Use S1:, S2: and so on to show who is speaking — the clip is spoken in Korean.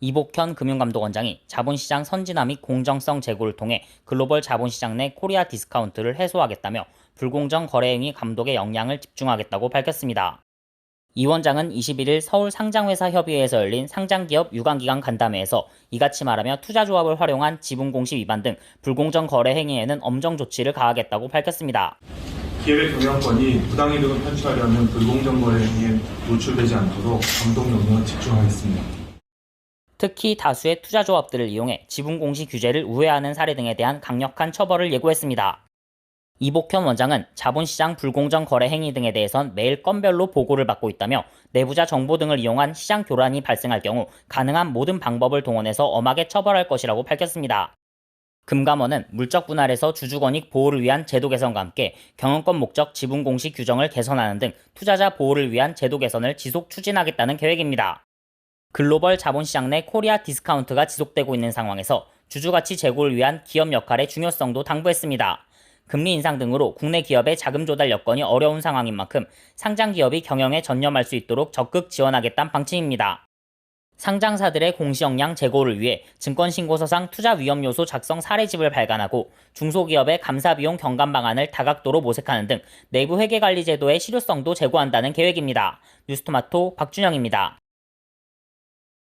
S1: 이복현 금융감독원장이 자본시장 선진화 및 공정성 제고를 통해 글로벌 자본시장 내 코리아 디스카운트를 해소하겠다며 불공정 거래 행위 감독에 역량을 집중하겠다고 밝혔습니다. 이 원장은 21일 서울 상장회사 협의회에서 열린 상장기업 유관기관 간담회에서 이같이 말하며 투자조합을 활용한 지분공시 위반 등 불공정 거래 행위에는 엄정 조치를 가하겠다고 밝혔습니다.
S2: 기업의 경영권이 부당이득을 편취하려는 불공정 거래 행위에 노출되지 않도록 감독 역량을 집중하겠습니다.
S1: 특히 다수의 투자조합들을 이용해 지분공시 규제를 우회하는 사례 등에 대한 강력한 처벌을 예고했습니다. 이복현 원장은 자본시장 불공정 거래 행위 등에 대해선 매일 건별로 보고를 받고 있다며 내부자 정보 등을 이용한 시장 교란이 발생할 경우 가능한 모든 방법을 동원해서 엄하게 처벌할 것이라고 밝혔습니다. 금감원은 물적 분할에서 주주권익 보호를 위한 제도 개선과 함께 경영권 목적 지분 공시 규정을 개선하는 등 투자자 보호를 위한 제도 개선을 지속 추진하겠다는 계획입니다. 글로벌 자본시장 내 코리아 디스카운트가 지속되고 있는 상황에서 주주가치 제고를 위한 기업 역할의 중요성도 당부했습니다. 금리 인상 등으로 국내 기업의 자금 조달 여건이 어려운 상황인 만큼 상장 기업이 경영에 전념할 수 있도록 적극 지원하겠다는 방침입니다. 상장사들의 공시 역량 제고를 위해 증권신고서상 투자 위험 요소 작성 사례집을 발간하고 중소기업의 감사 비용 경감 방안을 다각도로 모색하는 등 내부 회계 관리 제도의 실효성도 제고한다는 계획입니다. 뉴스토마토 박준영입니다.